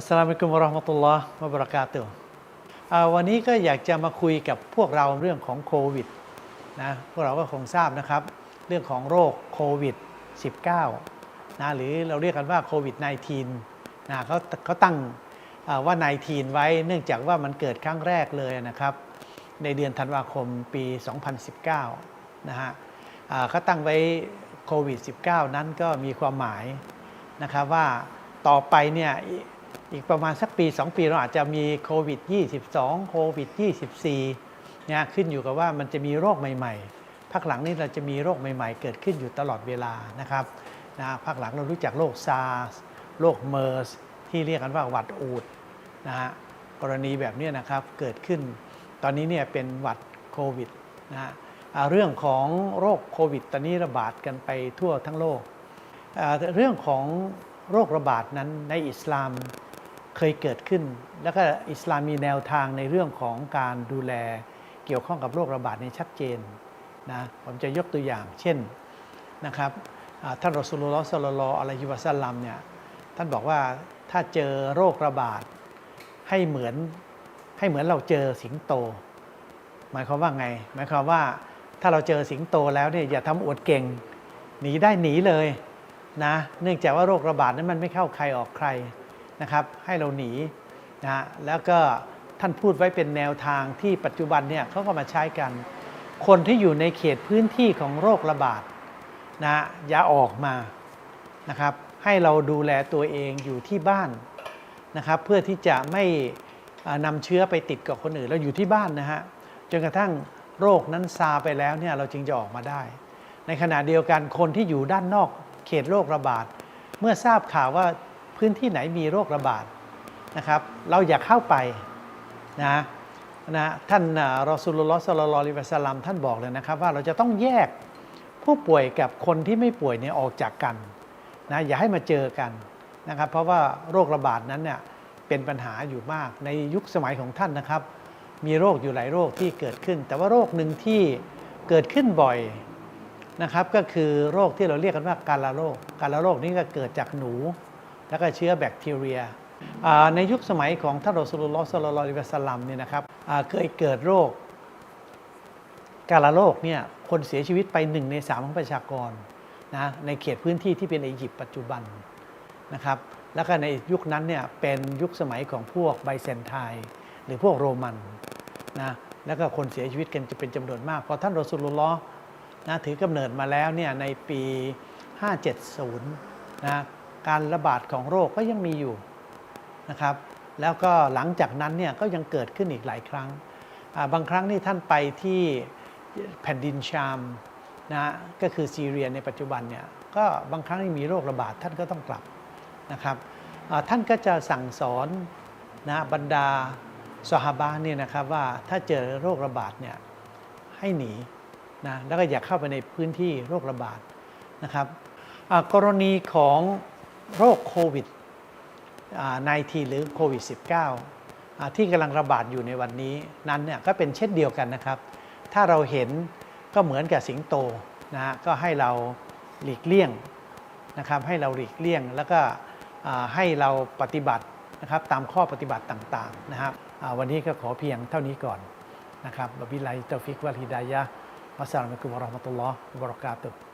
อัสสลามุอะลัยกุมวะราะห์มะตุลลอฮ์วะบะเราะกาตุฮ์วันนี้ก็อยากจะมาคุยกับพวกเราเรื่องของโควิดนะพวกเราก็คงทราบนะครับ เรื่องของโรคโควิด 19 นะหรือเราเรียกกันว่าโควิด 19 นะเขาเขาตั้งว่า 19 ไว้เนื่องจากว่ามันเกิดครั้งแรกเลยนะครับ ในเดือนธันวาคมปี 2019 นะฮะเขาตั้งไว้โควิด 19 นั้นก็มีความหมายนะครับว่าต่อไปเนี่ย อีกประมาณสักปี 2 ปีเราอาจจะมีโควิด 22 โควิด 24เนี่ยขึ้นอยู่กับว่ามันจะมีโรคใหม่ๆพักหลังนี้เราจะมีโรคใหม่ๆ เกิดขึ้นอยู่ตลอดเวลานะครับนะพักหลังเรารู้จักโรคซาร์สโรคเมอร์สที่เรียกกันว่าหวัดอูดนะฮะกรณีแบบนี้นะครับเกิดขึ้น ตอนนี้เนี่ยเป็นหวัดโควิดนะฮะเรื่องของโรคโควิด ตอนนี้ระบาดกันไปทั่วทั้งโลก เรื่องของโรคระบาดนั้นในอิสลาม เคยเกิดขึ้น แล้วก็อิสลามมีแนวทางในเรื่องของการดูแลเกี่ยวข้องกับโรคระบาดในชัดเจนนะผมจะยกตัวอย่าง เช่นนะครับท่านรอสุลลอฮ์ศ็อลลัลลออะลัยฮิวะซัลลัมเนี่ยท่านบอกว่าถ้าเจอโรคระบาดให้เหมือนให้เหมือนเราเจอสิงโต หมายความว่าไง หมายความว่าถ้าเราเจอสิงโตแล้วเนี่ยอย่าทำอวดเก่ง หนีได้หนีเลยนะเนื่องจากว่าโรคระบาดนั้นมันไม่เข้าใครออกใคร นะครับให้เราหนีนะแล้วก็ท่านพูดไว้เป็นแนวทางที่ปัจจุบันเนี่ยเขาก็มาใช้กัน คนที่อยู่ในเขตพื้นที่ของโรคระบาดนะอย่าออกมานะครับให้เราดูแลตัวเองอยู่ที่บ้านนะครับเพื่อที่จะไม่นำเชื้อไปติดกับคนอื่นเราอยู่ที่บ้านนะฮะจนกระทั่งโรคนั้นซาไปแล้วเนี่ยเราจึงจะออกมาได้ ในขณะเดียวกันคนที่อยู่ด้านนอกเขตโรคระบาด เมื่อทราบข่าวว่า พื้นที่ไหนมีโรคระบาดนะครับ เราอย่าเข้าไปนะนะท่านรอสูลุลลอฮ์ศ็อลลอลิวะซัลลัมท่านบอกเลยนะครับ ว่าเราจะต้องแยกผู้ป่วยกับคนที่ไม่ป่วยเนี่ยออกจากกันนะอย่าให้มาเจอกันนะครับ เพราะว่าโรคระบาดนั้นเนี่ยเป็นปัญหาอยู่มากในยุคสมัยของท่านนะครับ มีโรคอยู่หลายโรคที่เกิดขึ้น แต่ว่าโรคหนึ่งที่เกิดขึ้นบ่อยนะครับ ก็คือโรคที่เราเรียกกันว่าการละโรคการละโรคนี้ก็เกิดจากหนู แล้วก็เชื้อแบคทีเรีย ในยุคสมัยของท่านรอสุลลอฮ์ศ็อลลอลิวะซัลลัมเนี่ยนะครับเคยเกิดโรคการละโรคเนี่ยคนเสียชีวิตไปหนึ่งในสามของประชากรนะในเขตพื้นที่ที่เป็นอียิปต์ปัจจุบันนะครับแล้วก็ในยุคนั้นเนี่ยเป็นยุคสมัยของพวกไบเซนไทน์หรือพวกโรมันนะแล้วก็คนเสียชีวิตกันจะเป็นจำนวนมากพอท่านรอสุลลอนะถือกำเนิดมาแล้วเนี่ยในปี 570นะ การระบาดของโรคก็ยังมีอยู่นะครับ แล้วก็หลังจากนั้นเนี่ยก็ยังเกิดขึ้นอีกหลายครั้ง บางครั้งนี่ท่านไปที่แผ่นดินชามนะก็คือซีเรียในปัจจุบันเนี่ยก็บางครั้งที่มีโรคระบาดท่านก็ต้องกลับนะครับท่านก็จะสั่งสอนนะบรรดาสหบาเนี่ยนะครับว่าถ้าเจอโรคระบาดเนี่ยให้หนีนะแล้วก็อย่าเข้าไปในพื้นที่โรคระบาดนะครับกรณีของ โรคโควิด 19 หรือโควิด -19 ที่กำลังระบาดอยู่ในวันนี้นั้นเนี่ยก็เป็นเช่นเดียวกันนะครับ ถ้าเราเห็นก็เหมือนกับสิงโตนะฮะก็ให้เราหลีกเลี่ยงนะครับให้เราหลีกเลี่ยงแล้วก็ให้เราปฏิบัตินะครับตามข้อปฏิบัติต่างๆนะครับวันนี้ก็ขอเพียงเท่านี้ก่อนนะครับบบิลลาฮิตอฟิกวัลฮิดายะฮ์วัสสลามุอะลัยกุมวะเราะห์มะตุลลอฮ์วะบะเราะกาตุฮ์